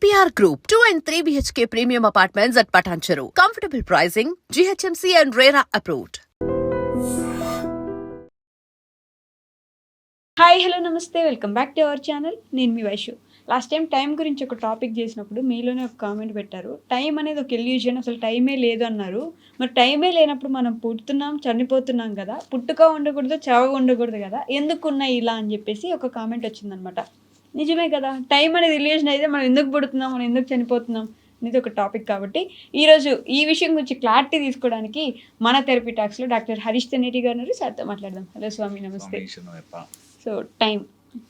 APR Group, 2 and 3 BHK premium apartments at Patancheru. Comfortable pricing GHMC and RERA approved hi hello నమస్తే welcome back to our channel నేను మీ Vaishu last time time గురించి ఒక topic చేసినప్పుడు మీలోనే ఒక comment పెట్టారు. టైం అనేది ఒక ఎల్యూజన్ అసలు టైమే లేదు అన్నారు. మరి టైమే లేనప్పుడు మనం పుడుతున్నాం చనిపోతున్నాం కదా. పుట్టుక ఉండకూడదు చావగా ఉండకూడదు కదా. ఎందుకు ఉన్నాయి ఇలా అని చెప్పేసి ఒక కామెంట్ వచ్చిందనమాట నిజమే కదా. టైం అనేది ఎల్యూజన్ అయితే మనం ఎందుకు పుడుతున్నాం మనం ఎందుకు చనిపోతున్నాం అనేది ఒక టాపిక్ కాబట్టి ఈరోజు ఈ విషయం గురించి క్లారిటీ తీసుకోవడానికి మన థెరపీ టాక్స్లో డాక్టర్ హరీష్ తెనేటి గారు సార్తో మాట్లాడదాం. హలో స్వామి నమస్తే. సో టైం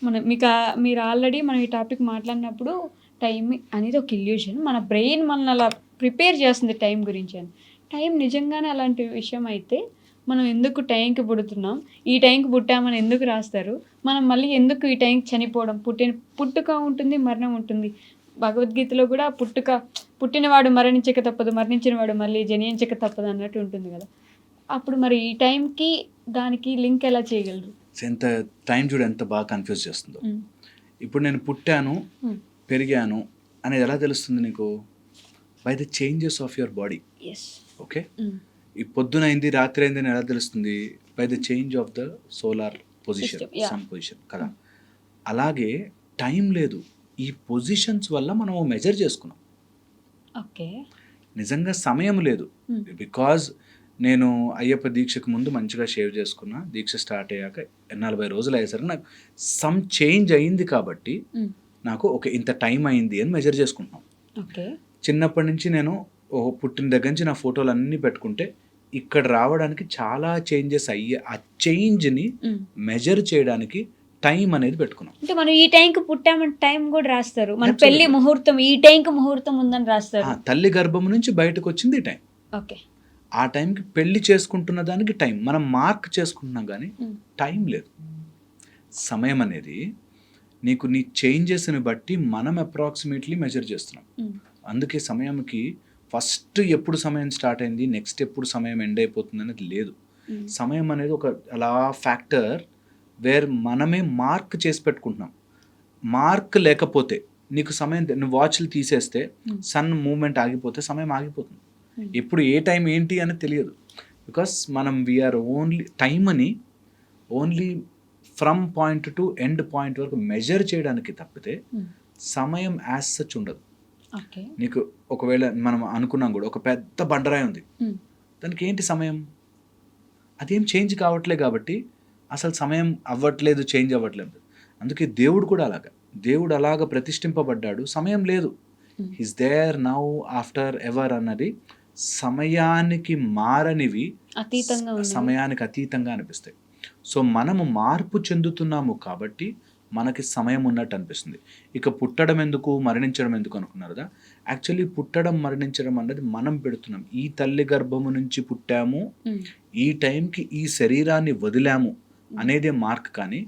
మనం మీకు మీరు ఆల్రెడీ మనం ఈ టాపిక్ మాట్లాడినప్పుడు టైం అనేది ఒక ఇల్యూషన్ మన బ్రెయిన్ మనల్ని అలా ప్రిపేర్ చేస్తుంది టైం గురించి అని. టైం నిజంగానే అలాంటి విషయం అయితే మనం ఎందుకు టైంకి పుడుతున్నాం? ఈ టైంకి పుట్టామని ఎందుకు రాస్తారు? మనం మళ్ళీ ఎందుకు ఈ టైంకి చనిపోవడం? పుట్టిన పుట్టుక ఉంటుంది మరణం ఉంటుంది. భగవద్గీతలో కూడా పుట్టుక పుట్టినవాడు మరణించక తప్పదు మరణించినవాడు మళ్ళీ జనించక తప్పదు అన్నట్టు ఉంటుంది కదా. అప్పుడు మరి ఈ టైంకి దానికి లింక్ ఎలా చేయగలరు? ఎంత టైం చూడు ఎంత బాగా కన్ఫ్యూజ్ చేస్తుందో. ఇప్పుడు నేను పుట్టాను. పెరిగాను అనేది ఎలా తెలుస్తుంది నీకు? By the changes of your body okay ఈ పొద్దున అయింది రాత్రి అయింది అని ఎలా తెలుస్తుంది? By the change of the solar position. Sun position కదా? అలాగే టైం లేదు. ఈ పొజిషన్స్ వల్ల మనం మెజర్ చేసుకున్నాం. ఓకే. నిజంగా సమయం లేదు. Hmm. బికాజ్ నేను అయ్యప్ప దీక్షకు ముందు మంచిగా షేవ్ చేసుకున్నా దీక్ష స్టార్ట్ అయ్యాక నలభై రోజులు అయ్యేసరికి నాకు సమ్ చేంజ్ అయింది కాబట్టి నాకు ఒక ఇంత టైం అయింది అని మెజర్ చేసుకుంటున్నాం. ఓకే. చిన్నప్పటి నుంచి నేను పుట్టిన దగ్గర నుంచి నా ఫోటోలు అన్నీ పెట్టుకుంటే ఇక్కడ రావడానికి చాలా చేంజెస్ అయ్యే ఆ చేంజ్ని మెజర్ చేయడానికి టైం అనేది పెట్టుకున్నాం. అంటే మనం ఈ టైంకి పుట్టామని టైం కూడా రాస్తారు. మన. పెళ్ళి ముహూర్తం ఈ టైంకి ముహూర్తం ఉందని రాస్తారు. తల్లి గర్భం నుంచి బయటకు వచ్చింది టైం ఓకే. ఆ టైంకి పెళ్ళి చేసుకుంటున్న దానికి టైం మనం మార్క్ చేసుకుంటున్నాం కానీ. టైం లేదు. సమయం అనేది నీకు నీ చేంజెస్ని బట్టి మనం అప్రాక్సిమేట్లీ మెజర్ చేస్తున్నాం. అందుకే సమయంకి ఫస్ట్ ఎప్పుడు సమయం స్టార్ట్ అయింది నెక్స్ట్ ఎప్పుడు సమయం ఎండ్ అయిపోతుంది అనేది లేదు. సమయం అనేది ఒక అలా ఫ్యాక్టర్ వేర్ మనమే మార్క్ చేసి పెట్టుకుంటున్నాం. మార్క్ లేకపోతే నీకు సమయం నువ్వు వాచ్లు తీసేస్తే. సన్ మూమెంట్ ఆగిపోతే సమయం ఆగిపోతుంది. ఇప్పుడు ఏ టైం ఏంటి అని తెలియదు. బికాస్ మనం వీఆర్ ఓన్లీ టైం అని only from point to end point వరకు మెజర్ చేయడానికి తప్పితే సమయం యాజ్ సచ్ ఉండదు. నీకు ఒకవేళ మనం అనుకున్నాం కూడా ఒక పెద్ద బండరాయి ఉంది. దానికి ఏంటి సమయం? అదేం చేంజ్ కావట్లే కాబట్టి అసలు సమయం అవ్వట్లేదు చేంజ్ అవ్వట్లేదు. అందుకే దేవుడు కూడా అలాగా. దేవుడు అలాగ ప్రతిష్ఠింపబడ్డాడు. సమయం లేదు. His there now after ever అన్నది సమయానికి మారనివి. సమయానికి అతీతంగా అనిపిస్తాయి. సో మనము మార్పు చెందుతున్నాము కాబట్టి మనకి సమయం ఉన్నట్టు అనిపిస్తుంది. ఇక పుట్టడం ఎందుకు? మరణించడం ఎందుకు అనుకున్నారు కదా? యాక్చువల్లీ పుట్టడం మరణించడం అన్నది మనం పెడుతున్నాం. ఈ తల్లి గర్భము నుంచి పుట్టాము. ఈ టైంకి ఈ శరీరాన్ని వదిలాము అనేదే మార్క్ కానీ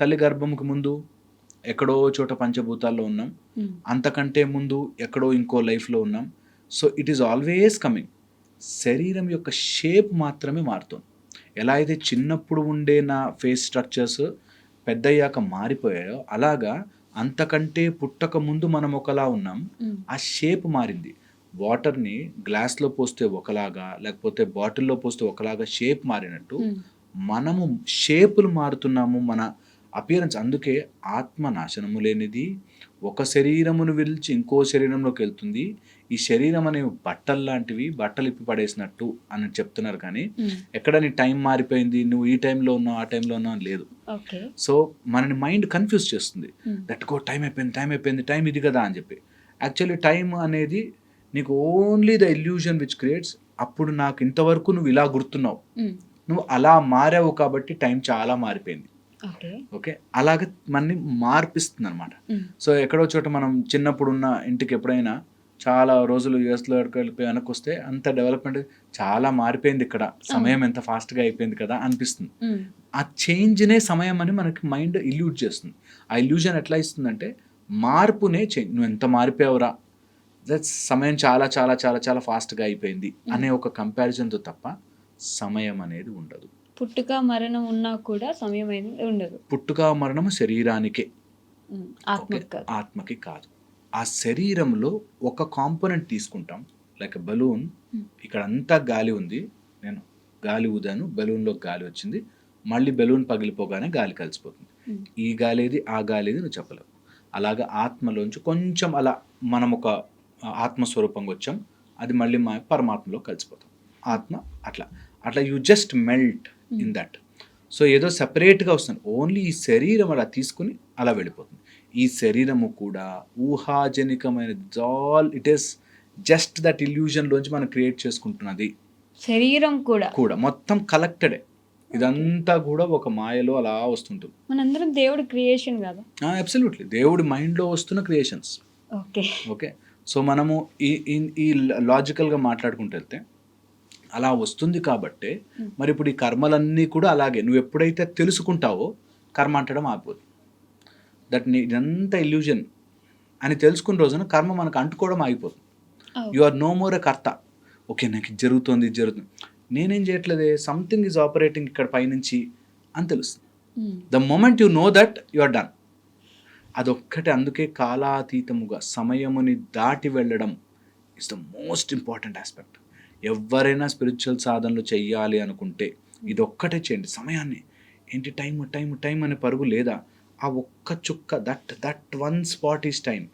తల్లి గర్భముకు ముందు ఎక్కడో చోట పంచభూతాల్లో ఉన్నాం. అంతకంటే ముందు ఎక్కడో ఇంకో లైఫ్లో ఉన్నాం. So it is always coming శరీరం యొక్క షేప్ మాత్రమే మారుతుంది. ఎలా అయితే చిన్నప్పుడు ఉండే నా ఫేస్ స్ట్రక్చర్స్ పెద్దయ్యాక మారిపోయాయో అలాగా అంతకంటే పుట్టక ముందు మనం ఒకలా ఉన్నాం. ఆ షేప్ మారింది వాటర్ని గ్లాస్లో పోస్తే ఒకలాగా లేకపోతే బాటిల్లో పోస్తే ఒకలాగా షేప్ మారినట్టు. మనము షేపులు మారుతున్నాము మన అపియరెన్స్ అందుకే ఆత్మ నాశనము లేనిది ఒక శరీరమును విలిచి ఇంకో శరీరంలోకి వెళ్తుంది. ఈ శరీరం అనేవి బట్టలు లాంటివి బట్టలు ఇప్పి పడేసినట్టు అని చెప్తున్నారు కానీ. ఎక్కడ నీ టైం మారిపోయింది? నువ్వు ఈ టైంలో ఉన్నావు ఆ టైంలో ఉన్నావు అని లేదు. సో మనని మైండ్ కన్ఫ్యూజ్ చేస్తుంది. దట్ గో టైం అయిపోయింది టైం అయిపోయింది టైం ఇది కదా అని చెప్పి. యాక్చువల్లీ టైం అనేది నీకు only the illusion which creates. అప్పుడు నాకు ఇంతవరకు నువ్వు ఇలా గుర్తున్నావు. నువ్వు అలా మారావు కాబట్టి టైం చాలా మారిపోయింది. ఓకే. అలాగే మనని మార్పిస్తుంది అనమాట. సో ఎక్కడో చోట మనం చిన్నప్పుడు ఉన్న ఇంటికి ఎప్పుడైనా చాలా రోజులు యూఎస్లో వెళ్ళిపోయి వెనక్కి వస్తే అంత డెవలప్మెంట్ చాలా మారిపోయింది ఇక్కడ. సమయం ఎంత ఫాస్ట్గా అయిపోయింది కదా అనిపిస్తుంది. ఆ చేంజ్నే సమయం అని మనకి మైండ్ ఇల్యూజ్ చేస్తుంది. ఆ ఇల్యూజన్ ఎట్లా ఇస్తుందంటే మార్పునే చేంజ్ నువ్వు ఎంత మారిపోయావురా? సమయం చాలా చాలా చాలా చాలా ఫాస్ట్గా అయిపోయింది అనే ఒక కంపారిజన్తో తప్ప సమయం అనేది ఉండదు. పుట్టుక మరణం ఉన్నా కూడా సమయం ఉండదు. పుట్టుక మరణము శరీరానికే. ఆత్మకు? కాదు. ఆ శరీరంలో ఒక కాంపోనెంట్ తీసుకుంటాం. Like balloon. ఇక్కడ అంతా గాలి ఉంది. నేను గాలి ఊదాను బలూన్లో గాలి వచ్చింది. మళ్ళీ బెలూన్ పగిలిపోగానే గాలి కలిసిపోతుంది. ఈ గాలి ఏది ఆ గాలి ఏది నువ్వు చెప్పలేవు. అలాగా ఆత్మలోంచి కొంచెం అలా మనం ఒక ఆత్మస్వరూపంగా వచ్చాం. అది మళ్ళీ మా పరమాత్మలో కలిసిపోతాం. ఆత్మ అట్లా. అట్లా you just melt. In that so ఏదో సెపరేట్గా వస్తుంది. ఓన్లీ ఈ శరీరం అలా తీసుకుని అలా వెళ్ళిపోతుంది. ఈ శరీరము కూడా ఊహాజనికమైన all it is just that ఇల్యూజన్లోంచి మనం క్రియేట్ చేసుకుంటున్నది. శరీరం కూడా. కూడా. మొత్తం కలెక్టెడే ఇదంతా కూడా ఒక మాయలో అలా వస్తుంటుంది. మనందరం దేవుడి క్రియేషన్ కదా? అబ్సల్యూట్లీ దేవుడి మైండ్లో వస్తున్న క్రియేషన్స్ ఓకే ఓకే సో మనము ఈ- ఈ లాజికల్గా మాట్లాడుకుంటూ వెళ్తే అలా వస్తుంది కాబట్టే మరి ఇప్పుడు ఈ కర్మలన్నీ కూడా అలాగే నువ్వు ఎప్పుడైతే తెలుసుకుంటావో కర్మ అంటడం ఆగిపోదు. దట్ నీ ఇదంతా ఇల్యూజన్ అని తెలుసుకున్న రోజున కర్మ మనకు అంటుకోవడం ఆగిపోతుంది you are no more a కర్త ఓకే నాకు ఇది జరుగుతుంది ఇది జరుగుతుంది. నేనేం చేయట్లేదే? సంథింగ్ ఈజ్ ఆపరేటింగ్ ఇక్కడ పైనుంచి అని తెలుస్తుంది. The moment you know that you are done అదొక్కటి అందుకే కాలాతీతముగా సమయముని దాటి వెళ్ళడం is the most important aspect ఎవరైనా స్పిరిచువల్ సాధనలు చెయ్యాలి అనుకుంటే ఇది ఒక్కటే చేయండి. సమయాన్ని. ఏంటి టైం టైం టైం అనే పరుగు లేదా? ఆ ఒక్క చుక్క that that one spot is time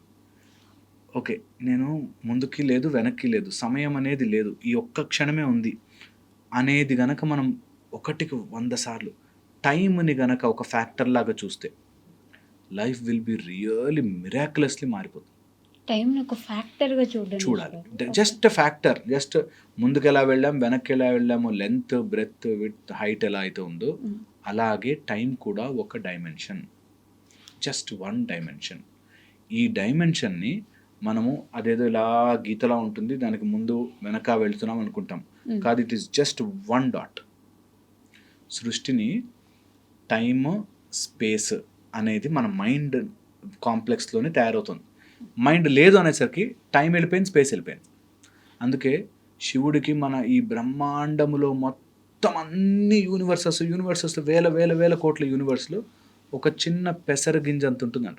okay నేను ముందుకి లేదు వెనక్కి లేదు సమయం అనేది లేదు ఈ ఒక్క క్షణమే ఉంది అనేది గనక మనం ఒకటికి వంద సార్లు టైంని గనక ఒక ఫ్యాక్టర్ లాగా చూస్తే life will be really miraculously మారిపోతుంది. టైం ఒక ఫ్యాక్టర్గా చూడండి చూడాలి. జస్ట్ ఫ్యాక్టర్ జస్ట్ ముందుకు ఎలా వెళ్ళాం వెనక్కి ఎలా వెళ్ళాము లెంత్ బ్రెత్ విత్ హైట్ ఎలా అయితే ఉందో. అలాగే టైం కూడా ఒక డైమెన్షన్ జస్ట్ వన్ డైమెన్షన్ ఈ డైమెన్షన్ని మనము అదేదో ఇలా గీతలా ఉంటుంది దానికి ముందు వెనక వెళ్తున్నాం అనుకుంటాం. కాదు it is just one dot సృష్టిని టైమ్ స్పేస్ అనేది మన మైండ్ కాంప్లెక్స్లోనే తయారవుతుంది. మైండ్ లేదు అనేసరికి టైం వెళ్ళిపోయింది స్పేస్ వెళ్ళిపోయింది. అందుకే శివుడికి మన ఈ బ్రహ్మాండములో మొత్తం అన్ని యూనివర్సెస్ యూనివర్సెస్ వేల వేల వేల కోట్ల యూనివర్స్లో ఒక చిన్న పెసర గింజ అంత ఉంటుందంట.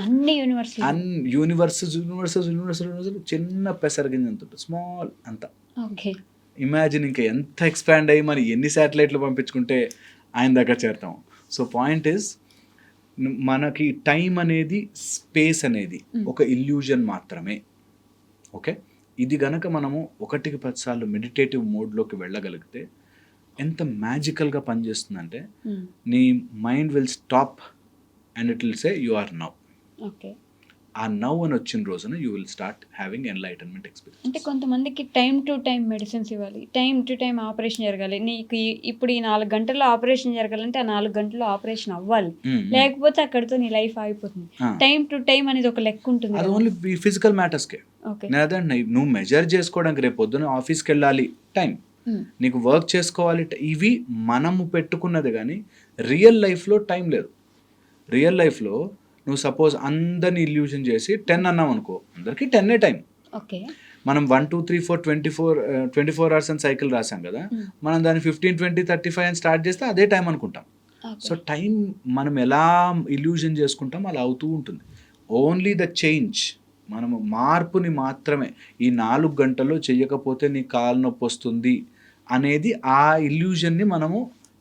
అన్ని యూనివర్స్ అన్ యూనివర్సెస్ యూనివర్సెస్ యూనివర్సెస్ చిన్న పెసర గింజ అంత ఉంటుంది స్మాల్ అంత. ఓకే. ఇమాజిన్ ఇంకా ఎంత ఎక్స్పాండ్ అయ్యి మరి ఎన్ని శాటిలైట్లు పంపించుకుంటే ఆయన దగ్గర చేరుతాం. సో పాయింట్ ఇస్ మనకి టైం అనేది స్పేస్ అనేది. ఒక ఇల్యూజన్ మాత్రమే. ఓకే? ఇది గనక మనము ఒకటికి పదిసార్లు మెడిటేటివ్ మోడ్లోకి వెళ్ళగలిగితే ఎంత మ్యాజికల్గా పనిచేస్తుందంటే నీ mind will stop and it will say you are now okay. ఆ నవ్ అని వచ్చిన రోజున you will start having enlightenment అంటే ఎక్స్పీరియన్స్ కొంతమందికి టైం టు టైం మెడిసిన్స్ ఇవ్వాలి. టైం టు టైం ఆపరేషన్ జరగాలి. నీకు ఇప్పుడు ఈ నాలుగు గంటల్లో ఆపరేషన్ జరగాలంటే ఆ నాలుగు గంటల్లో ఆపరేషన్ అవ్వాలి. లేకపోతే అక్కడితో నీ లైఫ్ ఆగిపోతుంది. టైం టు టైం అనేది ఒక లెక్క ఉంటుంది అది. ఓన్లీ ఫిజికల్ మ్యాటర్స్కే నేదంటే నువ్వు మెజర్ చేసుకోవడానికి రేపు పొద్దున ఆఫీస్కి వెళ్ళాలి టైం ఉమ్. నీకు వర్క్ చేసుకోవాలి. ఇవి మనము పెట్టుకున్నది కానీ రియల్ లైఫ్లో టైం లేదు. రియల్ లైఫ్లో నువ్వు సపోజ్ అందరిని ఇల్యూజన్ చేసి టెన్ అన్నాం అనుకో అందరికీ టెన్నే టైం. ఓకే. మనం one two three four twenty four twenty four hours అని సైకిల్ రాసాం కదా ఉమ్. మనం దాన్ని ఫిఫ్టీన్ ట్వంటీ థర్టీ ఫైవ్ అని స్టార్ట్ చేస్తే అదే టైం అనుకుంటాం. సో టైం మనం ఎలా ఇల్యూజన్ చేసుకుంటాం అలా అవుతూ ఉంటుంది. ఓన్లీ ద చేంజ్ మనము మార్పుని మాత్రమే ఈ నాలుగు గంటల్లో చెయ్యకపోతే నీ కాలు నొప్పి వస్తుంది అనేది ఆ ఇల్యూజన్ని మనము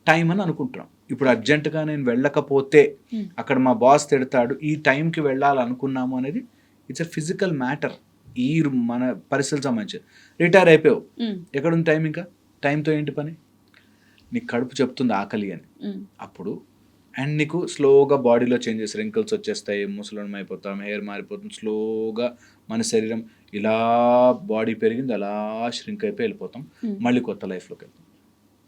టైం అని అనుకుంటున్నాం. ఇప్పుడు అర్జెంటుగా నేను వెళ్ళకపోతే Hmm. అక్కడ మా బాస్ తిడతాడు ఈ టైంకి వెళ్ళాలనుకున్నాము అనేది ఇట్స్ ఎ ఫిజికల్ మ్యాటర్ ఈ మన పరిస్థితులకు సంబంధించి. రిటైర్ అయిపోయావు. ఉమ్. ఎక్కడుంది టైం ఇంకా? టైంతో ఏంటి పని? నీకు కడుపు చెప్తుంది ఆకలి అని. ఉమ్. అప్పుడు అండ్ నీకు స్లోగా బాడీలో చేంజెస్ రింకిల్స్ వచ్చేస్తాయి ముసలం అయిపోతాం హెయిర్ మారిపోతుంది స్లోగా మన శరీరం ఇలా బాడీ పెరిగింది అలా ష్రింక్ అయిపోయి వెళ్ళిపోతాం. Hmm. మళ్ళీ కొత్త లైఫ్లోకి వెళ్తాం.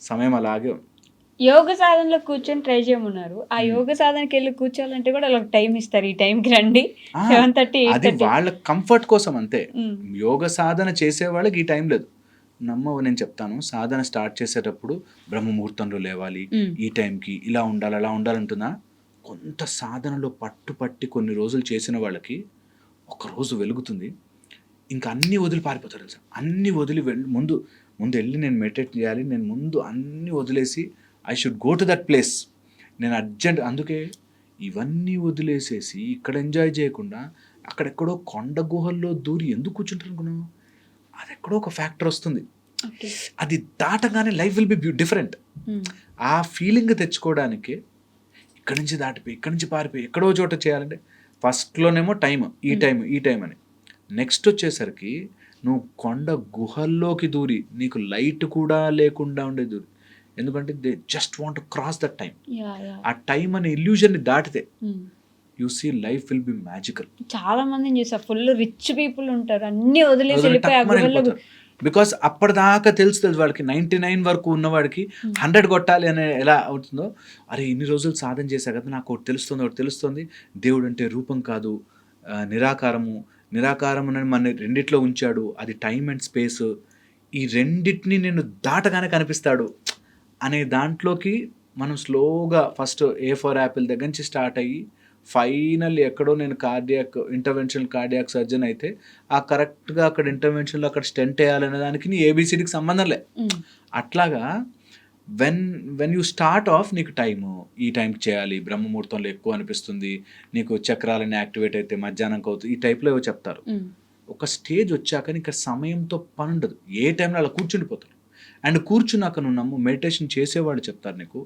సమయం అలాగే ఉంది. యోగ సాధనలో కూర్చొని ట్రై చేయమన్నారు. ఆ యోగ సాధనకి వెళ్ళి కూర్చోాలంటే కూడా వాళ్ళకి టైం ఇస్తారు. ఈ టైంకి రండి. సెవెన్ థర్టీ అది వాళ్ళ కంఫర్ట్ కోసం అంతే. యోగ సాధన చేసే వాళ్ళకి ఈ టైం లేదు. నమ్మవు నేను చెప్తాను. సాధన స్టార్ట్ చేసేటప్పుడు బ్రహ్మముహూర్తంలో లేవాలి. ఈ టైంకి ఇలా ఉండాలి అలా ఉండాలంటున్నా కొంత సాధనలో పట్టుపట్టి కొన్ని రోజులు చేసిన వాళ్ళకి ఒక రోజు వెలుగుతుంది. ఇంకా అన్నీ వదిలి పారిపోతారు తెలుసా? అన్నీ వదిలి ముందు ముందు వెళ్ళి నేను మెడిటేట్ చేయాలి. నేను ముందు అన్నీ వదిలేసి I should go to that place నేను అర్జెంట్ అందుకే ఇవన్నీ వదిలేసేసి ఇక్కడ ఎంజాయ్ చేయకుండా అక్కడెక్కడో కొండ గుహల్లో దూరి ఎందుకు కూర్చుంటారు అనుకున్నావు? అది ఎక్కడో ఒక ఫ్యాక్టర్ వస్తుంది. అది దాటగానే లైఫ్ విల్ బి డిఫరెంట్ ఆ ఫీలింగ్ తెచ్చుకోవడానికి ఇక్కడి నుంచి దాటిపోయి ఇక్కడి నుంచి పారిపోయి ఎక్కడో చోట చేయాలంటే ఫస్ట్లోనేమో టైం ఈ Hmm. టైం ఈ టైం అని. నెక్స్ట్ వచ్చేసరికి నువ్వు కొండ గుహల్లోకి దూరి నీకు లైట్ కూడా లేకుండా ఉండే దూరి ఎందుకంటే they just want cross that time ఆ టైం అనే ఇల్యూజన్ని దాటితే you see life will be magical చాలా మందిని చూసా ఫుల్ రిచ్ పీపుల్ ఉంటారు. అన్ని వదిలేసి బికాస్ అప్పటిదాకా తెలుసు తెలుసు వాడికి నైంటీ నైన్ వరకు ఉన్నవాడికి. హండ్రెడ్ కొట్టాలి అనే ఎలా అవుతుందో? అరే ఇన్ని రోజులు సాధన చేశా కదా నాకు ఒకటి తెలుస్తుంది ఒకటి తెలుస్తుంది. దేవుడు అంటే రూపం కాదు నిరాకారము. నిరాకారం అని మన రెండిట్లో ఉంచాడు. అది టైం అండ్ స్పేస్ ఈ రెండిటిని నేను దాటగానే కనిపిస్తాడు. అనే దాంట్లోకి మనం స్లోగా ఫస్ట్ ఏ ఫర్ యాపిల్ దగ్గర నుంచి స్టార్ట్ అయ్యి ఫైనల్ ఎక్కడో నేను కార్డియాక్ ఇంటర్వెన్షన్ కార్డియాక్ సర్జన్ అయితే ఆ కరెక్ట్గా అక్కడ ఇంటర్వెన్షన్లో అక్కడ స్టెంట్ వేయాలనే దానికి నీ ఏబిసిడికి సంబంధం లే. అట్లాగా when when you start off నీకు టైము ఈ టైంకి చేయాలి బ్రహ్మముహూర్తంలో ఎక్కువ అనిపిస్తుంది నీకు చక్రాలని యాక్టివేట్ అయితే మధ్యాహ్నంకి అవుతుంది ఈ టైప్లో ఏవో చెప్తారు. ఒక స్టేజ్ వచ్చాక నీకు సమయంతో పని ఉండదు. ఏ టైంలో అలా కూర్చుండిపోతారు అండ్ కూర్చున్నాక నువ్వు నమ్ము మెడిటేషన్ చేసేవాళ్ళు చెప్తారు నీకు.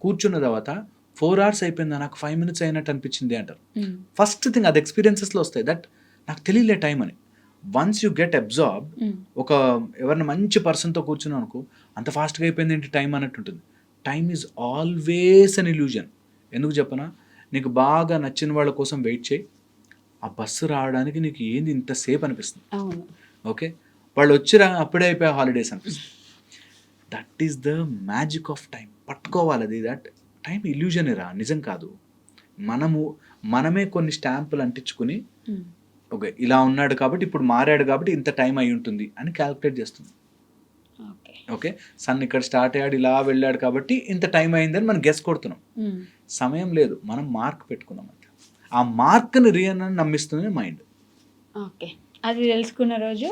కూర్చున్న తర్వాత ఫోర్ అవర్స్ అయిపోయిందా? నాకు ఫైవ్ మినిట్స్ అయినట్టు అనిపించింది అంటారు. ఫస్ట్ థింగ్ అది ఎక్స్పీరియన్సెస్లో వస్తాయి. దట్ నాకు తెలియలే టైం అని. వన్స్ యూ గెట్ అబ్జార్బ్ ఒక ఎవరిని మంచి పర్సన్తో కూర్చున్నావు అనుకో అంత ఫాస్ట్గా అయిపోయింది ఏంటి టైం అన్నట్టు ఉంటుంది. Time is always an illusion. ఎందుకు చెప్పనా? నీకు బాగా నచ్చిన వాళ్ళ కోసం వెయిట్ చేయి. ఆ బస్సు రావడానికి నీకు ఏంది ఇంతసేపు అనిపిస్తుంది. ఓకే? వాళ్ళు వచ్చిరా అప్పుడే అయిపోయా హాలిడేస్ అనిపిస్తుంది. That is the magic of time పట్టుకోవాలి అది దట్ టైం ఇల్యూజన్ రా. నిజం కాదు. మనము మనమే కొన్ని స్టాంపులు అంటించుకుని ఓకే ఇలా ఉన్నాడు కాబట్టి ఇప్పుడు మారాడు కాబట్టి ఇంత టైం అయి ఉంటుంది అని క్యాలిక్యులేట్ చేస్తుంది. ఓకే? సన్ ఇక్కడ స్టార్ట్ అయ్యాడు ఇలా వెళ్ళాడు కాబట్టి ఇంత టైం అయిందని మనం గెస్ కొడుతున్నాం. సమయం లేదు. మనం మార్క్ పెట్టుకున్నాం అంతే. ఆ మార్క్ని రియల్ అని నమ్మిస్తుంది మైండ్ ఓకే అది తెలుసుకున్న రోజు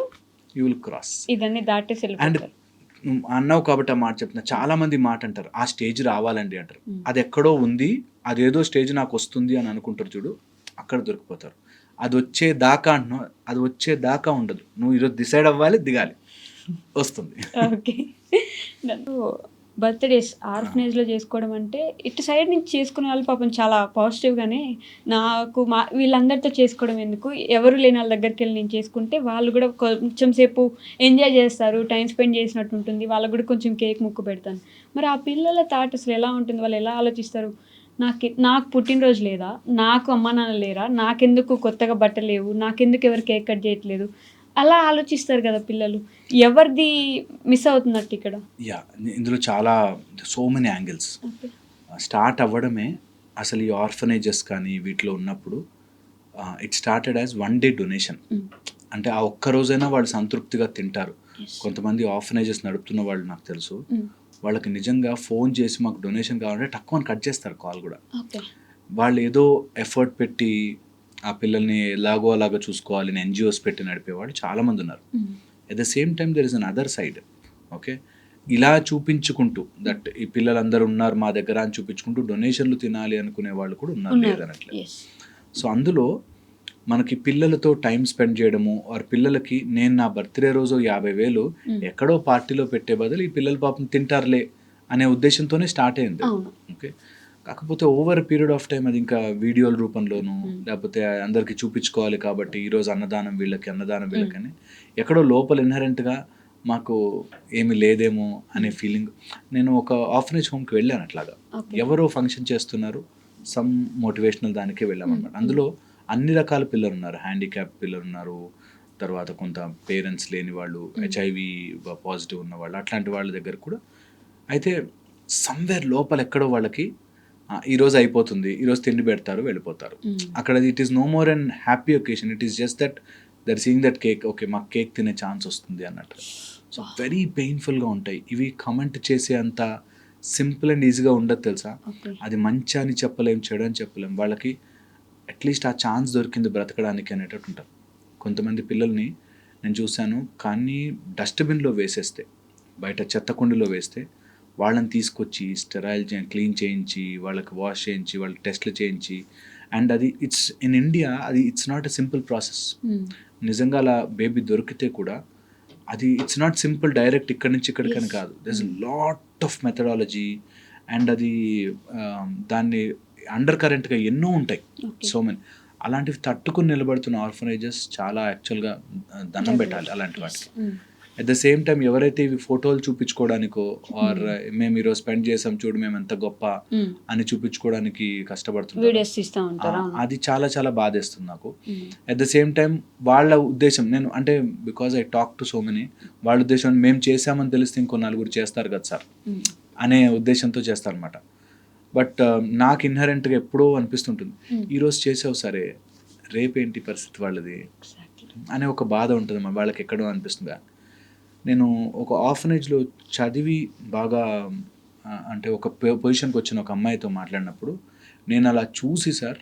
యూ విల్ క్రాస్ ఇదన్నీ దాటేసి అండ్ అన్నావు కాబట్టి ఆ మాట చెప్తున్నా. చాలా మంది మాట అంటారు ఆ స్టేజ్ రావాలండి అంటారు. అది ఎక్కడో ఉంది అదేదో స్టేజ్ నాకు వస్తుంది అని అనుకుంటారు చూడు అక్కడ దొరికిపోతారు. అది వచ్చే దాకా అంటున్నావు అది వచ్చే దాకా ఉండదు. నువ్వు ఈరోజు డిసైడ్ అవ్వాలి దిగాలి. వస్తుంది. ఓకే. బర్త్డేస్ ఆర్ఫనేజ్లో చేసుకోవడం అంటే ఇటు సైడ్ నుంచి చేసుకునే వాళ్ళు పాపం చాలా పాజిటివ్గానే నాకు మా వీళ్ళందరితో చేసుకోవడం ఎందుకు? ఎవరు లేని వాళ్ళ దగ్గరికి వెళ్ళి నేను చేసుకుంటే వాళ్ళు కూడా కొంచెం సేపు ఎంజాయ్ చేస్తారు టైం స్పెండ్ చేసినట్టు ఉంటుంది వాళ్ళకు కూడా కొంచెం కేక్ ముక్కు పెడతాను. మరి ఆ పిల్లల థాట్ అసలు ఎలా ఉంటుంది? వాళ్ళు ఎలా ఆలోచిస్తారు? నాకు నాకు పుట్టినరోజు లేదా? నాకు అమ్మ నాన్న లేరా? నాకెందుకు కొత్తగా బట్టలు లేవు? నాకెందుకు ఎవరు కేక్ కట్ చేయట్లేదు? అలా ఆలోచిస్తారు కదా పిల్లలు. ఎవరిది మిస్ అవుతున్నట్టు ఇక్కడ? యా ఇందులో చాలా సో మెనీ యాంగిల్స్. స్టార్ట్ అవ్వడమే అసలు ఈ ఆర్ఫనేజెస్ కానీ వీటిలో ఉన్నప్పుడు it started as one day donation. అంటే ఆ ఒక్క రోజైనా వాళ్ళు సంతృప్తిగా తింటారు. కొంతమంది ఆర్ఫనేజెస్ నడుపుతున్న వాళ్ళు నాకు తెలుసు. వాళ్ళకి నిజంగా ఫోన్ చేసి మాకు డొనేషన్ కావాలంటే తక్కువ కట్ చేస్తారు కాల్ కూడా. వాళ్ళు ఏదో ఎఫర్ట్ పెట్టి ఆ పిల్లల్ని ఎలాగో అలాగో చూసుకోవాలని ఎన్జిఓస్ పెట్టి నడిపేవాళ్ళు చాలామంది ఉన్నారు. At the same time there is another side okay ఇలా చూపించుకుంటూ దట్ ఈ పిల్లలందరూ ఉన్నారు మా దగ్గర అని చూపించుకుంటూ డొనేషన్లు తినాలి అనుకునే వాళ్ళు కూడా ఉన్నారు ఎస్ సో అందులో మనకి పిల్లలతో టైం స్పెండ్ చేయడము ఆర్ పిల్లలకి నేను నా బర్త్డే రోజు యాభై వేలు Mm. ఎక్కడో పార్టీలో పెట్టే బదులు ఈ పిల్లలు పాపం తింటారులే అనే ఉద్దేశంతోనే స్టార్ట్ అయింది. ఓకే కాకపోతే ఓవర్ పీరియడ్ ఆఫ్ టైం అది ఇంకా వీడియోల రూపంలోనూ. లేకపోతే అందరికీ చూపించుకోవాలి కాబట్టి ఈరోజు అన్నదానం వీళ్ళకి అన్నదానం వీళ్ళకని. ఎక్కడో లోపల ఇన్హరెంట్గా మాకు ఏమి లేదేమో అనే ఫీలింగ్ నేను ఒక ఆఫనేజ్ హోమ్కి వెళ్ళాను అట్లాగా. ఎవరో ఫంక్షన్ చేస్తున్నారు సమ్ మోటివేషనల్ దానికే వెళ్ళామన్నమాట. అందులో అన్ని రకాల పిల్లలు ఉన్నారు హ్యాండిక్యాప్ పిల్లలు ఉన్నారు తర్వాత కొంత పేరెంట్స్ లేని వాళ్ళు. హెచ్ఐవి పాజిటివ్ ఉన్న వాళ్ళు అట్లాంటి వాళ్ళ దగ్గర కూడా. అయితే సమ్వేర్ లోపల ఎక్కడో వాళ్ళకి "ఆ, ఈరోజు అయిపోతుంది. ఈరోజు తిండి పెడతారు వెళ్ళిపోతారు. అక్కడ it is no more and happy occasion it is just that there seeing that cake okay మాకు కేక్ తినే ఛాన్స్ వస్తుంది అన్నట్టు. సో వెరీ పెయిన్ఫుల్గా ఉంటాయి. ఇవి కమెంట్ చేసే అంత సింపుల్ అండ్ ఈజీగా ఉండదు తెలుసా? అది మంచి అని చెప్పలేం చెడు అని చెప్పలేం. వాళ్ళకి అట్లీస్ట్ ఆ ఛాన్స్ దొరికింది బ్రతకడానికి అనేటట్టు ఉంటారు. కొంతమంది పిల్లల్ని నేను చూశాను కానీ డస్ట్బిన్లో వేసేస్తే బయట చెత్త కుండీలో వేస్తే వాళ్ళని తీసుకొచ్చి స్టెరైల్ చే క్లీన్ చేయించి వాళ్ళకి వాష్ చేయించి వాళ్ళకి టెస్ట్లు చేయించి అండ్ అది ఇట్స్ ఇన్ ఇండియా అది it's not a simple process um. నిజంగా అలా బేబీ దొరికితే కూడా అది ఇట్స్ నాట్ సింపుల్ డైరెక్ట్ ఇక్కడి నుంచి ఇక్కడికని. కాదు there is lot of methodology and అది um, దాన్ని అండర్ కరెంట్గా ఎన్నో ఉంటాయి. సో మెనీ అలాంటివి తట్టుకుని నిలబడుతున్న ఆర్ఫనైజెస్ చాలా యాక్చువల్గా దండం పెట్టాలి అలాంటి వాటికి um. At the same time ఎవరైతే ఇవి ఫోటోలు చూపించుకోవడానికో ఆర్ మేము ఈరోజు స్పెండ్ చేసాం చూడు మేము ఎంత గొప్ప ఉమ్. అని చూపించుకోవడానికి ఆ, అది చాలా చాలా బాధేస్తుంది నాకు. అట్ ద సేమ్ టైం వాళ్ళ ఉద్దేశం నేను అంటే because I talk to so many వాళ్ళ ఉద్దేశం మేము చేసామని తెలిస్తే ఇంకో నలుగురు చేస్తారు కదా సార్ ఉమ్. అనే ఉద్దేశంతో చేస్తారనమాట బట్ నాకు ఇన్హరెంట్గా ఎప్పుడూ అనిపిస్తుంటుంది Hmm. ఈరోజు చేసావు సరే రేపేంటి పరిస్థితి వాళ్ళది. అనే ఒక బాధ ఉంటుంది వాళ్ళకి ఎక్కడో అనిపిస్తుందా నేను ఒక ఆర్ఫనేజ్లో చదివి బాగా అంటే ఒక పొజిషన్కి వచ్చిన ఒక అమ్మాయితో మాట్లాడినప్పుడు నేను అలా చూసి సార్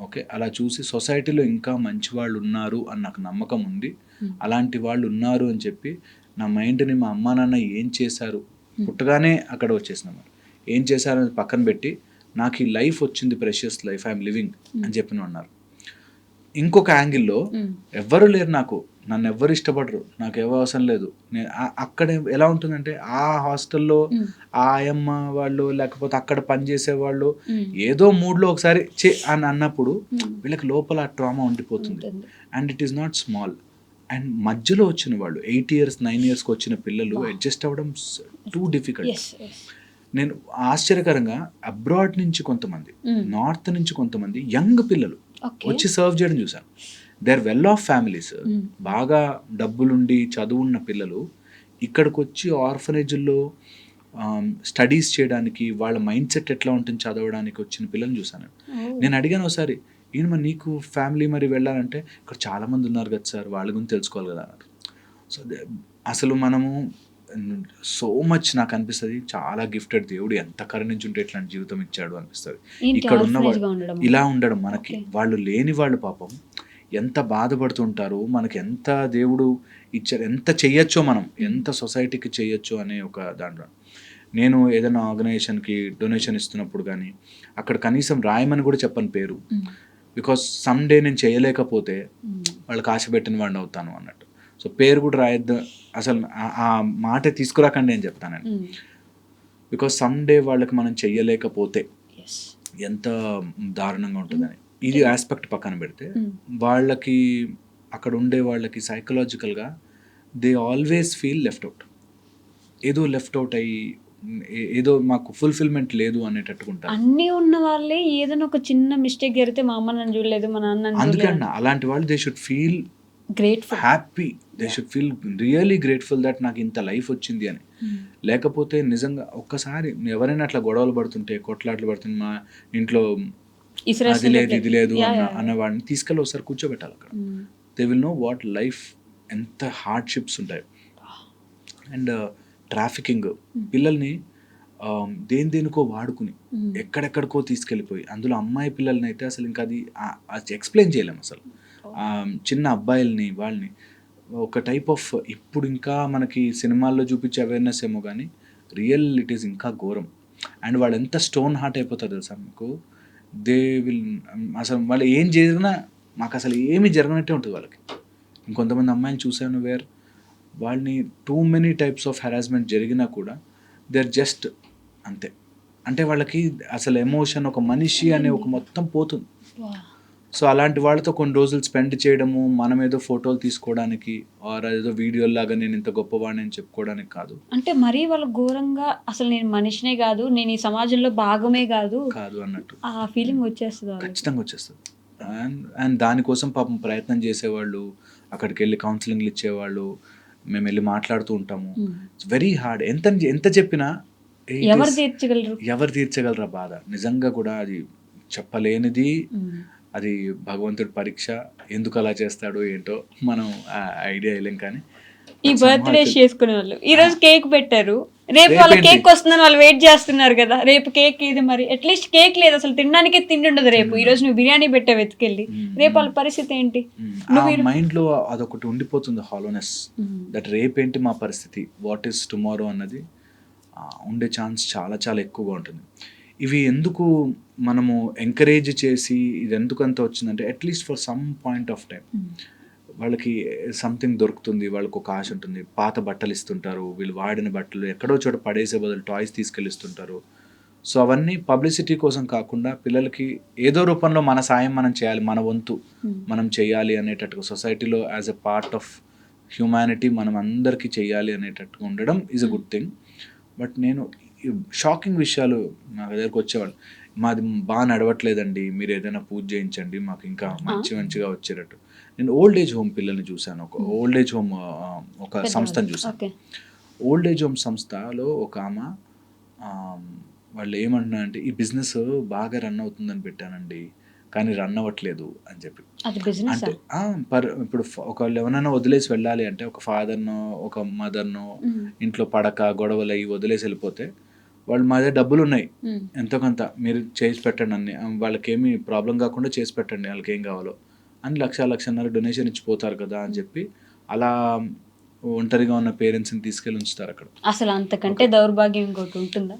ఓకే అలా చూసి సొసైటీలో ఇంకా మంచి వాళ్ళు ఉన్నారు అని నాకు నమ్మకం ఉంది. అలాంటి వాళ్ళు ఉన్నారు అని చెప్పి నా మైండ్ని మా అమ్మా నాన్న ఏం చేశారు? పుట్టగానే అక్కడ వచ్చేసిన ఏం చేశారని పక్కన పెట్టి నాకు ఈ లైఫ్ వచ్చింది ప్రెషియస్ లైఫ్ ఐఎమ్ లివింగ్ అని చెప్పిన అన్నారు. ఇంకొక యాంగిల్లో. ఎవ్వరు లేరు నాకు. నన్ను ఎవ్వరు ఇష్టపడరు నాకు ఎవరు అవసరం లేదు నేను అక్కడ ఎలా ఉంటుందంటే ఆ హాస్టల్లో. ఆ ఆయమ్మ వాళ్ళు లేకపోతే అక్కడ పనిచేసే వాళ్ళు. ఏదో మూడ్లో ఒకసారి చే అని అన్నప్పుడు. వీళ్ళకి లోపల ఆ ట్రామా ఉండిపోతుంది. And it is not small and మధ్యలో వచ్చిన వాళ్ళు ఎయిట్ ఇయర్స్ నైన్ ఇయర్స్కి వచ్చిన పిల్లలు అడ్జస్ట్ అవ్వడం టూ డిఫికల్ట్. నేను ఆశ్చర్యకరంగా అబ్రాడ్ నుంచి కొంతమంది. నార్త్ నుంచి కొంతమంది యంగ్ పిల్లలు. వచ్చి సర్వ్ చేయడం చూశాను they are well off families. బాగా డబ్బులుండి చదువున్న పిల్లలు ఇక్కడికి వచ్చి ఆర్ఫనేజ్ల్లో స్టడీస్ చేయడానికి వాళ్ళ మైండ్ సెట్ ఎట్లా ఉంటుంది చదవడానికి వచ్చిన పిల్లల్ని చూశాను. నేను అడిగాను ఒకసారి ఈయన మరి నీకు ఫ్యామిలీ మరి వెళ్ళాలంటే ఇక్కడ చాలా మంది ఉన్నారు కదా సార్ వాళ్ళ గురించి తెలుసుకోవాలి కదా అన్నారు సో అసలు మనము సో మచ్ నాకు అనిపిస్తుంది చాలా గిఫ్టెడ్ దేవుడు ఎంత కరుణించుంటే ఇట్లాంటి జీవితం ఇచ్చాడు అనిపిస్తుంది ఇక్కడ ఉన్న? ఇలా ఉండడం మనకి. వాళ్ళు లేని వాళ్ళు పాపం ఎంత బాధపడుతుంటారు మనకి ఎంత దేవుడు ఇచ్చారు ఎంత చెయ్యొచ్చో మనం ఎంత సొసైటీకి చెయ్యొచ్చో అనే ఒక దాంట్లో నేను ఏదైనా ఆర్గనైజేషన్కి డొనేషన్ ఇస్తున్నప్పుడు కానీ అక్కడ కనీసం రాయమని కూడా చెప్పని పేరు. బికాస్ సమ్ డే నేను చేయలేకపోతే. వాళ్ళకి ఆశ పెట్టిన వాడిని అవుతాను అన్నట్టు సో పేరు కూడా రాయొద్దు అసలు ఆ- మాట తీసుకురాకండి అని చెప్తానండి. బికాస్ సమ్ డే వాళ్ళకి మనం చెయ్యలేకపోతే. ఎంత దారుణంగా ఉంటుందని ఇది ఆస్పెక్ట్ పక్కన పెడితే ఉమ్. వాళ్ళకి అక్కడ ఉండే వాళ్ళకి సైకలాజికల్గా they always feel left out ఏదో లెఫ్ట్ అవుట్ అయ్యి ఏదో మాకు ఫుల్ఫిల్మెంట్ లేదు అనేటట్టుకుంటారు అన్నీ ఉన్న వాళ్ళే ఏదైనా ఒక చిన్న మిస్టేక్ జరిగితే మా అమ్మ నన్ను చూడలేదు మా నాన్న నన్ను అందుకే చూడలేదు. అన్న అలాంటి వాళ్ళు they should feel grateful happy they should feel really grateful that నాకు ఇంత లైఫ్ వచ్చింది అని. లేకపోతే నిజంగా ఒక్కసారి ఎవరైనా అట్లా గొడవలు పడుతుంటే కొట్లాట్లు పడుతుంటే మా ఇంట్లో అది లేదు ఇది లేదు అన్న అన్న వాడిని తీసుకెళ్ళి ఒకసారి కూర్చోబెట్టాలి అక్కడ. They will know what life ఎంత హార్డ్షిప్స్ ఉంటాయి. అండ్ ట్రాఫికింగ్ పిల్లల్ని um, దేని దేనికో వాడుకుని ఎక్కడెక్కడికో తీసుకెళ్ళిపోయి అందులో అమ్మాయి పిల్లల్ని అయితే అసలు ఇంకా అది ఎక్స్ప్లెయిన్ చేయలేము అసలు. ఆ, చిన్న అబ్బాయిల్ని వాళ్ళని ఒక టైప్ ఆఫ్ ఇప్పుడు ఇంకా మనకి సినిమాల్లో చూపించే అవేర్నెస్ ఏమో కానీ రియల్ ఇట్ ఈస్ ఇంకా ఘోరం. అండ్ వాళ్ళు ఎంత స్టోన్ హార్ట్ అయిపోతారు తెలుసా మీకు? దే విల్ అసలు వాళ్ళు ఏం జరిగినా మాకు అసలు ఏమీ జరగనట్టే ఉంటుంది వాళ్ళకి. ఇంకొంతమంది అమ్మాయిలు చూశాను వేర్ వాళ్ళని too many types of harassment జరిగినా కూడా దే ఆర్ జస్ట్ అంతే. అంటే వాళ్ళకి అసలు ఎమోషన్ ఒక మనిషి అనే ఒక మొత్తం పోతుంది. సో అలాంటి వాళ్ళతో కొన్ని రోజులు స్పెండ్ చేయడము మనం ఏదో ఫోటోలు తీసుకోవడానికి ఆర్ ఏదో వీడియోలాగా నేను ఇంత గొప్పవాడిని అని చెప్పుకోవడానికి కాదు. అంటే మరీ వాళ్ళు ఘోరంగా అసలు నేను మనిషినే కాదు నేను ఈ సమాజంలో భాగమే కాదు కాదు అన్నట్టు. ఆ ఫీలింగ్ వచ్చేస్తుంది ఖచ్చితంగా వచ్చేస్తుంది. అండ్ అండ్ దానికోసం పాపం ప్రయత్నం చేసేవాళ్ళు అక్కడికి వెళ్ళి కౌన్సిలింగ్లు ఇచ్చేవాళ్ళు మేము వెళ్ళి మాట్లాడుతూ ఉంటాము. ఇట్స్ వెరీ హార్డ్ ఎంత ఎంత చెప్పినా ఎవరు తీర్చగలరు? ఎవరు తీర్చగలరా బాధ? నిజంగా కూడా అది చెప్పలేనిది. అది భగవంతుడి పరీక్ష ఎందుకు అలా చేస్తాడో ఏంటో మనం ఐడియా వేయలేం కానీ ఈ బర్త్డే చేసుకునే వాళ్ళు ఈ రోజు కేక్ పెట్టారు. రేపు రేపు వాళ్ళ ఏంటి? కేక్ వస్తుందని వాళ్ళు వెయిట్ చేస్తున్నారు కదా. రేపు కేక్ ఇది మరి. అట్లీస్ట్ కేక్ లేదు. అసలు తినడానికి తిండి ఉండదు రేపు. ఈ రోజు నువ్వు బిర్యానీ పెట్టావు వెతికెళ్ళి. రేపు వాళ్ళ పరిస్థితి ఏంటి? మైండ్లో అదొకటి ఉండిపోతుంది హాలోనెస్. దట్ రేపేంటి మా పరిస్థితి? వాట్ ఈస్ టుమారో అన్నది ఉండే ఛాన్స్ చాలా చాలా ఎక్కువగా ఉంటుంది. ఇవి ఎందుకు మనము ఎంకరేజ్ చేసి ఇది ఎందుకు అంత వచ్చిందంటే at least for some point of time వాళ్ళకి సంథింగ్ దొరుకుతుంది వాళ్ళకి ఒక ఆశ ఉంటుంది. పాత బట్టలు ఇస్తుంటారు వీళ్ళు వాడిన బట్టలు ఎక్కడో చోట పడేసే బదులు టాయ్స్ తీసుకెళ్ళిస్తుంటారు. సో అవన్నీ పబ్లిసిటీ కోసం కాకుండా పిల్లలకి ఏదో రూపంలో మన సాయం మనం చేయాలి మన వంతు మనం చేయాలి అనేటట్టుగా సొసైటీలో as a part of humanity మనం అందరికీ చేయాలి అనేటట్టుగా ఉండడం is a good thing but నేను షాకింగ్ విషయాలు నా దగ్గరకు వచ్చేవాళ్ళు. మాది బాగా నడవట్లేదండి మీరు ఏదైనా పూజ చేయించండి మాకు ఇంకా మంచి మంచిగా వచ్చేటట్టు. నేను ఓల్డ్ ఏజ్ హోమ్ పిల్లల్ని చూశాను ఒక ఓల్డ్ ఏజ్ హోమ్ ఒక సంస్థను చూశాను. ఓల్డ్ ఏజ్ హోమ్ సంస్థలో ఒక ఆమె వాళ్ళు ఏమంటున్నారంటే ఈ బిజినెస్ బాగా రన్ అవుతుందని పెట్టానండి కానీ రన్ అవ్వట్లేదు అని చెప్పి. అంటే పర్ ఇప్పుడు ఒకళ్ళు ఎవరైనా వదిలేసి వెళ్ళాలి అంటే ఒక ఫాదర్నో ఒక మదర్నో ఇంట్లో పడక గొడవలు అయ్యి వదిలేసి వెళ్ళిపోతే వాళ్ళు మా దగ్గర డబ్బులు ఉన్నాయి ఎంతో కొంత. మీరు చేసి పెట్టండి అన్ని. వాళ్ళకేమీ ప్రాబ్లం కాకుండా చేసి పెట్టండి. వాళ్ళకి ఏం కావాలో. అని లక్ష లక్షన్నర డొనేషన్ ఇచ్చిపోతారు కదా అని చెప్పి అలా ఒంటరిగా ఉన్న పేరెంట్స్ని తీసుకెళ్ళి ఉంచుతారు అక్కడ. అసలు అంతకంటే దౌర్భాగ్యం ఇంకోటి ఉంటుందా?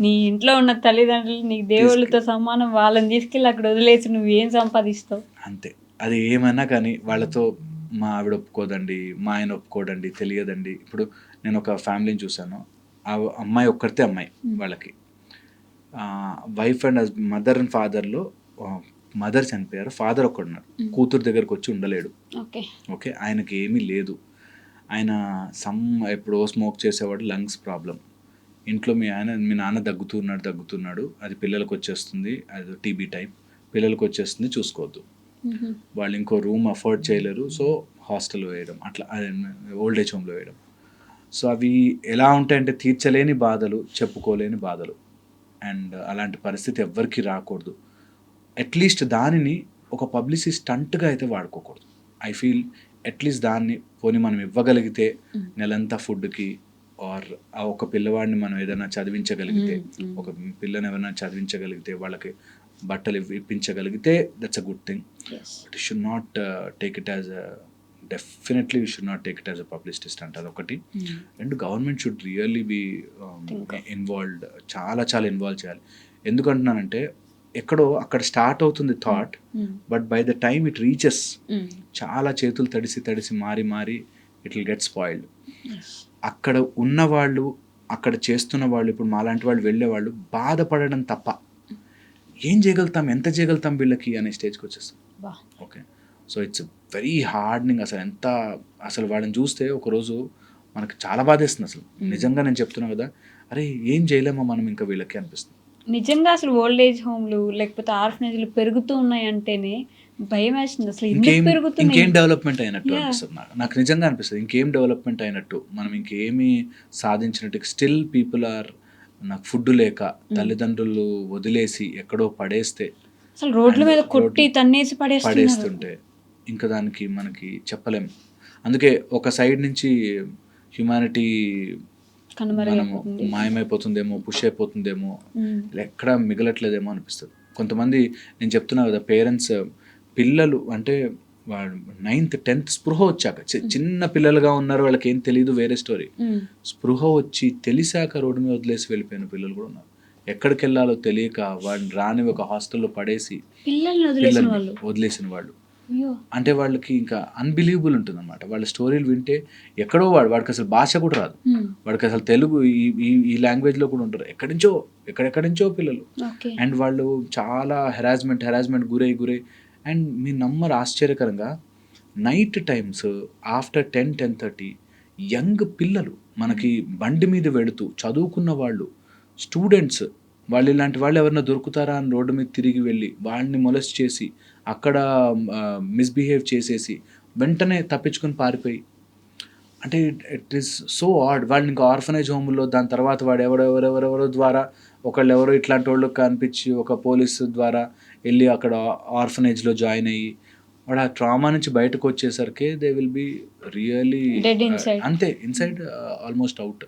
నీ ఇంట్లో ఉన్న తల్లిదండ్రులు నీ దేవుళ్ళతో సమానం వాళ్ళని తీసుకెళ్ళి అక్కడ వదిలేసి నువ్వు ఏం సంపాదిస్తావు? అంతే. అది ఏమైనా కానీ వాళ్ళతో మా ఆవిడ ఒప్పుకోదండి మా ఆయన ఒప్పుకోడండి తెలియదండి. ఇప్పుడు నేను ఒక ఫ్యామిలీని చూశాను. ఆ అమ్మాయి ఒక్కరితే అమ్మాయి వాళ్ళకి. Wife and husband mother and ఫాదర్లో mother చనిపోయారు ఫాదర్ ఒక్కడున్నారు కూతురు దగ్గరకు వచ్చి ఉండలేడు. ఓకే. ఆయనకి ఏమీ లేదు. ఆయన సమ్ ఎప్పుడో స్మోక్ చేసేవాడు లంగ్స్ ప్రాబ్లం ఇంట్లో మీ ఆయన మీ నాన్న దగ్గుతున్నాడు దగ్గుతున్నాడు. అది పిల్లలకు వచ్చేస్తుంది అది టీబీ టైప్ పిల్లలకు వచ్చేస్తుంది చూసుకోవద్దు. వాళ్ళు ఇంకో రూమ్ అఫోర్డ్ చేయలేరు. సో హాస్టల్ వేయడం అట్లా ఓల్డ్ ఏజ్ హోమ్లో వేయడం. సో అవి ఎలా ఉంటాయంటే తీర్చలేని బాధలు చెప్పుకోలేని బాధలు. అండ్ అలాంటి పరిస్థితి ఎవ్వరికీ రాకూడదు. అట్లీస్ట్ దానిని ఒక పబ్లిసిటీ స్టంట్గా అయితే వాడుకోకూడదు. ఐ ఫీల్ అట్లీస్ట్ దాన్ని పోనీ మనం ఇవ్వగలిగితే నెలంతా ఫుడ్కి ఆర్ ఆ ఒక పిల్లవాడిని మనం ఏదైనా చదివించగలిగితే ఒక పిల్లని ఎవరైనా చదివించగలిగితే వాళ్ళకి బట్టలు ఇవ్వ- ఇప్పించగలిగితే that's a good thing but should not take it as definitely you should not take it as a publicist అంటే అదొకటి. And government should really be involved చాలా చాలా ఇన్వాల్వ్ చేయాలి. ఎందుకంటున్నానంటే ఎక్కడో అక్కడ స్టార్ట్ అవుతుంది thought but by the time it reaches చాలా చేతులు తడిసి తడిసి మారి మారి ఇట్ విల్ గెట్ స్పాయిల్డ్ అక్కడ ఉన్నవాళ్ళు అక్కడ చేస్తున్న వాళ్ళు ఇప్పుడు మాలాంటి వాళ్ళు వెళ్ళేవాళ్ళు బాధపడడం తప్ప ఏం చేయగలుగుతాం ఎంత చేయగలుగుతాం వీళ్ళకి అనే స్టేజ్కి వచ్చేస్తాం. Okay so it's very hardening అసలు ఎంత అసలు వాళ్ళని చూస్తే ఒకరోజు మనకి చాలా బాధేస్తుంది అసలు. నిజంగా నేను చెప్తున్నా కదా అరే ఏం చేయలేమో మనం ఇంకా వీళ్ళకి అనిపిస్తుంది. నిజంగా అసలు ఓల్డ్ ఏజ్ హోమ్లు లేకపోతే ఆర్ఫనేజ్లు పెరుగుతూ ఉన్నాయి అంటేనే భయం వేస్తుంది. అసలు ఇంకేం ఇంకేం పెరుగుతున్నాయి? డెవలప్మెంట్ అయినట్టు. అనిపిస్తుంది నాకు. నాకు నిజంగా అనిపిస్తుంది. ఇంకేం డెవలప్మెంట్ అయినట్టు మనం ఇంకేమీ సాధించినట్టు స్టిల్ పీపుల్ ఆర్ నాకు ఫుడ్ లేక తల్లిదండ్రులు వదిలేసి ఎక్కడో పడేస్తే అసలు రోడ్ల మీద కొట్టి తన్నేసి పడేస్తుంటే ఇంకా దానికి మనకి చెప్పలేం. అందుకే ఒక సైడ్ నుంచి హ్యుమానిటీ మనము మాయమైపోతుందేమో పుష్ అయిపోతుందేమో. ఎక్కడ మిగలట్లేదేమో అనిపిస్తుంది. కొంతమంది నేను చెప్తున్నా కదా పేరెంట్స్ పిల్లలు అంటే వాళ్ళు నైన్త్ టెన్త్ స్పృహ వచ్చాక చిన్న పిల్లలుగా ఉన్నారు వాళ్ళకి ఏం తెలియదు వేరే స్టోరీ. స్పృహ వచ్చి తెలిసాక రోడ్డు మీద వదిలేసి వెళ్ళిపోయిన పిల్లలు కూడా ఉన్నారు. ఎక్కడికి వెళ్ళాలో తెలియక వాడిని రాని ఒక హాస్టల్లో పడేసి పిల్లల్ని వదిలేసిన వాళ్ళు. అంటే వాళ్ళకి ఇంకా అన్బిలీవబుల్ ఉంటుంది అనమాట వాళ్ళ స్టోరీలు వింటే ఎక్కడో వాడు వాడికి అసలు భాష కూడా రాదు. వాడికి అసలు తెలుగు ఈ ఈ- లాంగ్వేజ్లో కూడా ఉంటారు ఎక్కడి నుంచో ఎక్కడెక్కడి నుంచో పిల్లలు అండ్ వాళ్ళు చాలా హెరాస్మెంట్ హెరాస్మెంట్ గురై గురై. అండ్ మీ నమ్మరు ఆశ్చర్యకరంగా night times after ten ten thirty young పిల్లలు మనకి బండి మీద వెళుతూ చదువుకున్న వాళ్ళు స్టూడెంట్స్ వాళ్ళు ఇలాంటి వాళ్ళు ఎవరైనా దొరుకుతారా అని రోడ్డు మీద తిరిగి వెళ్ళి వాళ్ళని మొలెస్ట్ చేసి అక్కడ మిస్బిహేవ్ చేసేసి వెంటనే తప్పించుకొని పారిపోయి అంటే ఇట్ ఈస్ సో ఆడ్ వాళ్ళని ఇంకా ఆర్ఫనేజ్ హోమ్లో దాని తర్వాత వాడు ఎవరెవరెవరెవరో ద్వారా ఒకళ్ళు ఎవరో ఇట్లాంటి వాళ్ళు కనిపించి ఒక పోలీసు ద్వారా వెళ్ళి అక్కడ ఆర్ఫనేజ్లో జాయిన్ అయ్యి వాడు ఆ ట్రామా నుంచి బయటకు వచ్చేసరికి దే విల్ బి రియలీ. అంతే ఇన్సైడ్ ఆల్మోస్ట్ అవుట్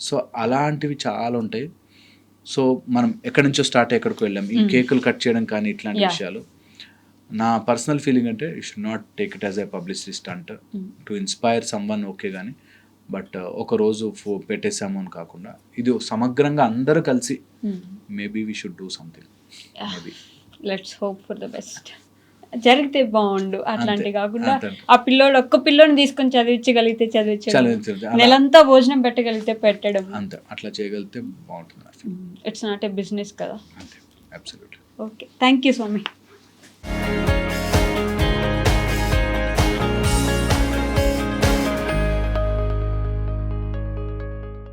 సో అలాంటివి చాలా ఉంటాయి సో మనం ఎక్కడి నుంచో స్టార్ట్ ఎక్కడికి వెళ్ళాం ఈ Mm. కేకులు కట్ చేయడం కానీ ఇట్లాంటి. విషయాలు నా పర్సనల్ ఫీలింగ్ అంటే you should not take it as a publicist అంట. Mm. To inspire someone okay కానీ బట్ ఒక రోజు ఫో పెట్టేసాము అని కాకుండా ఇది సమగ్రంగా అందరూ కలిసి maybe we should do something. Maybe. Let's hope for the best జరిగితే బాగుండు. అట్లాంటి కాకుండా. ఆ పిల్లోడు ఒక్క పిల్లోని తీసుకొని చదివించగలిగితే అలా- నెలంతా భోజనం పెట్టగలిగితే పెట్టడం. అంతే అట్లా చేయగలిగితే బాగుంటుంది. ఇట్స్ నాట్ ఏ బిజినెస్ కదా. Okay thank you Swami Thank you.